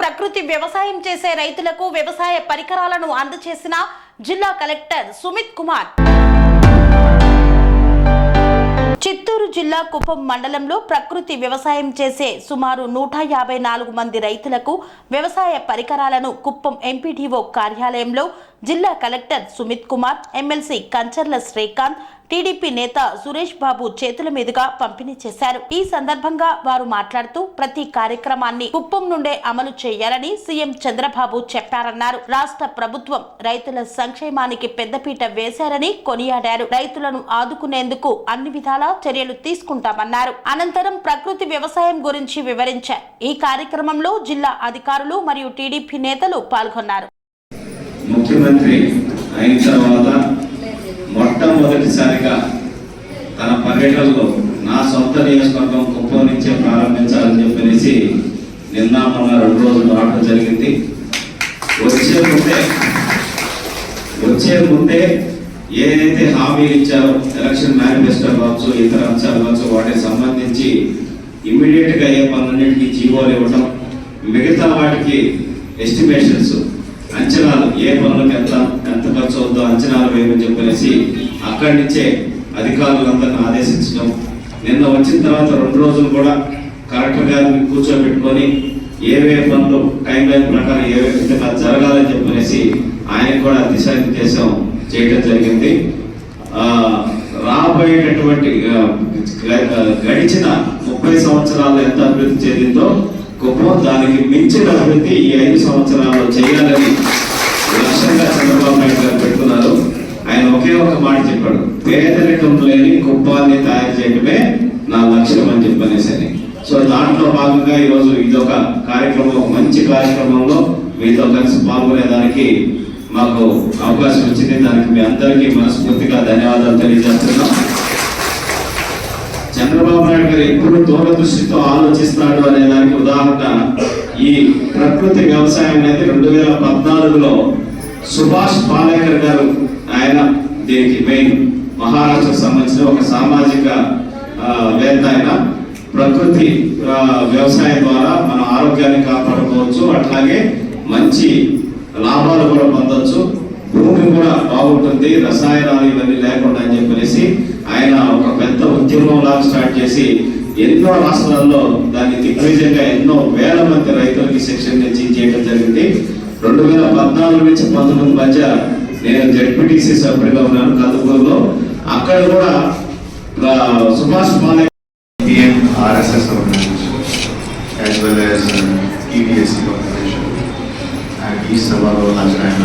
ప్రకృతి వ్యవసాయం చేసే రైతులకు వ్యవసాయ పరికరాలను అందజేసిన జిల్లా కలెక్టర్ సుమిత్ కుమార్. చిత్తూరు జిల్లా కుప్పం మండలంలో ప్రకృతి వ్యవసాయం చేసే సుమారు నూట యాభై నాలుగు మంది రైతులకు వ్యవసాయ పరికరాలను కుప్పం ఎంపీడీఓ కార్యాలయంలో జిల్లా collector Sumit Kumar MLC Kancharla Srikanth TDP నేత సురేష్ బాబు చేతుల మీదుగా పంపిణీ చేశారు. ఈ సందర్భంగా వారు మాట్లాడుతూ ప్రతి కార్యక్రమాన్ని కుప్పం నుండే అమలు చేయాలని సీఎం చంద్రబాబు చెప్పారన్నారు. రాష్ట్ర ప్రభుత్వం రైతుల సంక్షేమానికి పెద్దపీట వేశారని కొనియాడారు. రైతులను ఆదుకునేందుకు అన్ని విధాలా చర్యలు తీసుకుంటామన్నారు. అనంతరం ప్రకృతి వ్యవసాయం గురించి వివరించారు ఈ కార్యక్రమంలో జిల్లా అధికారులు మరియు టీడీపీ నేతలు పాల్గొన్నారు. ముఖ్యమంత్రి అయిన తర్వాత మొట్టమొదటిసారిగా తన పర్యటనలో నా సొంత నియోజకవర్గం కుప్పం నుంచే ప్రారంభించాలని చెప్పనేసి నిన్న మొన్న రెండు రోజులు రావడం జరిగింది. వచ్చే ముందే వచ్చే ముందే ఏదైతే హామీలు ఇచ్చారో ఎలక్షన్ మేనిఫెస్టో కావచ్చు ఇతర అంశాలు కావచ్చు వాటికి సంబంధించి ఇమ్మీడియెట్గా అయ్యే పనులన్నింటికి జీవోలు ఇవ్వటం మిగతా వాటికి ఎస్టిమేషన్స్ అంచనాలు ఏ పనులకు ఎంత ఎంత ఖర్చు అవుతుందో అంచనాలు వేయమని చెప్పేసి అక్కడి నుంచే అధికారులందరిని ఆదేశించడం. నిన్న వచ్చిన తర్వాత రెండు రోజులు కూడా కలెక్టర్ గారిని కూర్చోబెట్టుకొని ఏవే పనులు టైం లైన్ ప్రకారం ఏవే విధంగా జరగాలని చెప్పనేసి ఆయన కూడా దిశానిర్దేశం చేయడం జరిగింది. రాబోయేటటువంటి గడిచిన ముప్పై సంవత్సరాలు ఎంత అభివృద్ధి చెందిందో గొప్ప దానికి మించిన అభివృద్ధి ఈ ఐదు సంవత్సరాల్లో చేయాలని లక్ష్యంగా చంద్రబాబు నాయుడు గారు పెట్టుకున్నారు ఆయన ఒకే ఒక మాట చెప్పాడు పేదరికం లేని కుప్పాన్ని తయారు చేయడమే నా లక్ష్యం అని చెప్పనేసి సో దాంట్లో భాగంగా ఈరోజు ఇదొక కార్యక్రమం ఒక మంచి కార్యక్రమంలో మీతో కలిసి పాల్గొనేదానికి మాకు అవకాశం వచ్చింది దానికి మీ అందరికీ మనస్ఫూర్తిగా ధన్యవాదాలు తెలియజేస్తున్నాం. చంద్రబాబు నాయుడు గారు ఎప్పుడు దూరదృష్టితో ఆలోచిస్తాడు అనే దానికి ఉదాహరణ ఈ ప్రకృతి వ్యవసాయం అనేది రెండు వేల పద్నాలుగులో సుభాష్ పాలేకర్ గారు ఆయన దీనికి మెయిన్ మహారాష్ట్రకు సంబంధించిన ఒక సామాజిక వేత్త ఆయన. ప్రకృతి వ్యవసాయం ద్వారా మన ఆరోగ్యాన్ని కాపాడుకోవచ్చు అట్లాగే మంచి లాభాలు కూడా పొందవచ్చు భూమి కూడా బాగుంటుంది రసాయనాలు ఇవన్నీ లేకుండా అని చెప్పనేసి ఆయన ఒక పెద్ద ఉద్యమం లాగా స్టార్ట్ చేసి ఎన్నో రాష్ట్రాల్లో దాన్ని దిగ్విజయంగా ఎన్నో వేల మంది రైతులకి శిక్షణ ఇచ్చి చేయడం జరిగింది. రెండు వేల పద్నాలుగు నుంచి పంతొమ్మిది మధ్య నేను జడ్పీటీసీ సభ్యుడిగా ఉన్నాను కందుకూరులో అక్కడ కూడా సుభాష్ పాలే PM RSS organization as well ఈ సభలో హాజరైన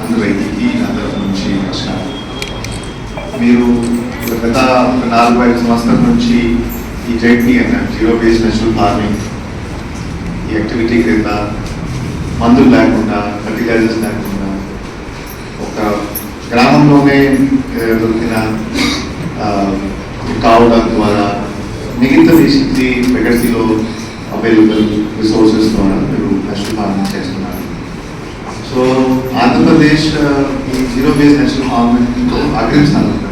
అందరూ నా తరఫు నుంచి నమస్కారం మీరు గత ఒక నాలుగు ఐదు సంవత్సరాల నుంచి ఈ ZPN zero base national farming ఈ యాక్టివిటీ క్రింద మందులు లేకుండా ఫర్టిలైజర్స్ లేకుండా ఒక గ్రామంలోనే దొరికిన కావడం ద్వారా మిగతా దేశంకి ప్రగతిలో అవైలబుల్ రిసోర్సెస్ ద్వారా మీరు నేషనల్ ఫార్మింగ్ చేస్తున్నారు. సో ఆంధ్రప్రదేశ్ ఈ జీరో బేస్ నేషనల్ ఫార్మింగ్లో అగ్రిమ్ రకరకాలుగా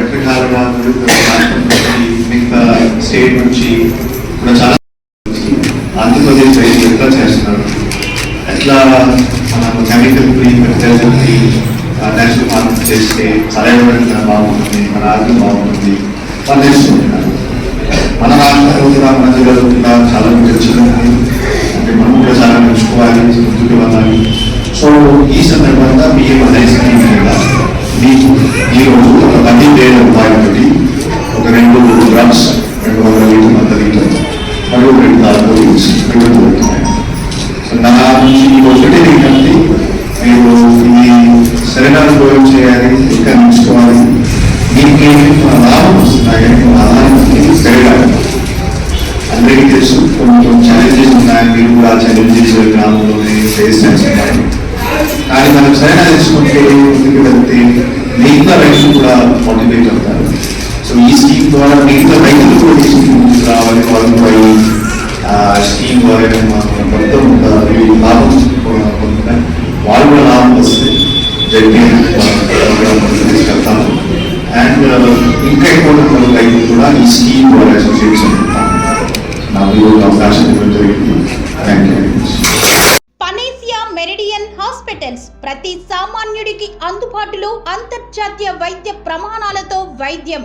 వివిధ రాష్ట్రం నుంచి మిగతా స్టేట్ నుంచి కూడా చాలా ఆంధ్రప్రదేశ్ రైతులు ఎట్లా చేస్తున్నారు ఎట్లా మనకు chemical free fertiliser free national farming చేస్తే పర్యావరణం బాగుంటుంది మన ఆరోగ్యం బాగుంటుంది వాళ్ళు నేర్చుకుంటున్నారు మన రాష్ట్రంలో కూడా మన జిల్లాలో కూడా చాలా తెలుసుకుంటుంది అంటే మనం కూడా చాలా నేర్చుకోవాలి ముందుకు వెళ్ళాలి సో ఈ సందర్భంగా నా నుంచి ఒకటి ఏంటంటే మీరు ఇది సరైన ఉపయోగం చేయాలి ఇంకా నేర్చుకోవాలి ఏంటంటే ఏమి లాభం వస్తున్నాయి? మన ఆదాయం సరిగా అందరికీ తెలుసు కొన్ని కొన్ని ఛాలెంజెస్ ఉన్నాయి మీరు కూడా ఛాలెంజెస్ గ్రామంలోనే ఫేస్ చేస్తున్నారు. కానీ మనం సరైన తెలుసుకుంటే ముందుకు వెళ్తే మిగతా రైతులు కూడా మోటివేట్ అవుతారు. సో ఈ స్కీమ్ ద్వారా మిగతా రైతులు కూడా తీసుకుని ముందుకు రావాలి వాళ్ళు స్కీమ్ ద్వారా మనం మొత్తం వీళ్ళు లాభం పొందుతారు వాళ్ళు కూడా లాభం వస్తే జరిపి తీసుకెళ్తాము అండ్ ఇంకా ఎక్కువ రైతులు కూడా ఈ స్కీమ్ ద్వారా అసోసియేట్స్ నాకు ఈరోజు అవకాశం ఇవ్వడం జరిగింది. థ్యాంక్ యూ మెరిడియన్ హాస్పిటల్స్ ప్రతి సామాన్యుడికి అందుబాటులో అంతర్జాతీయ వైద్య ప్రమాణాలతో వైద్యం.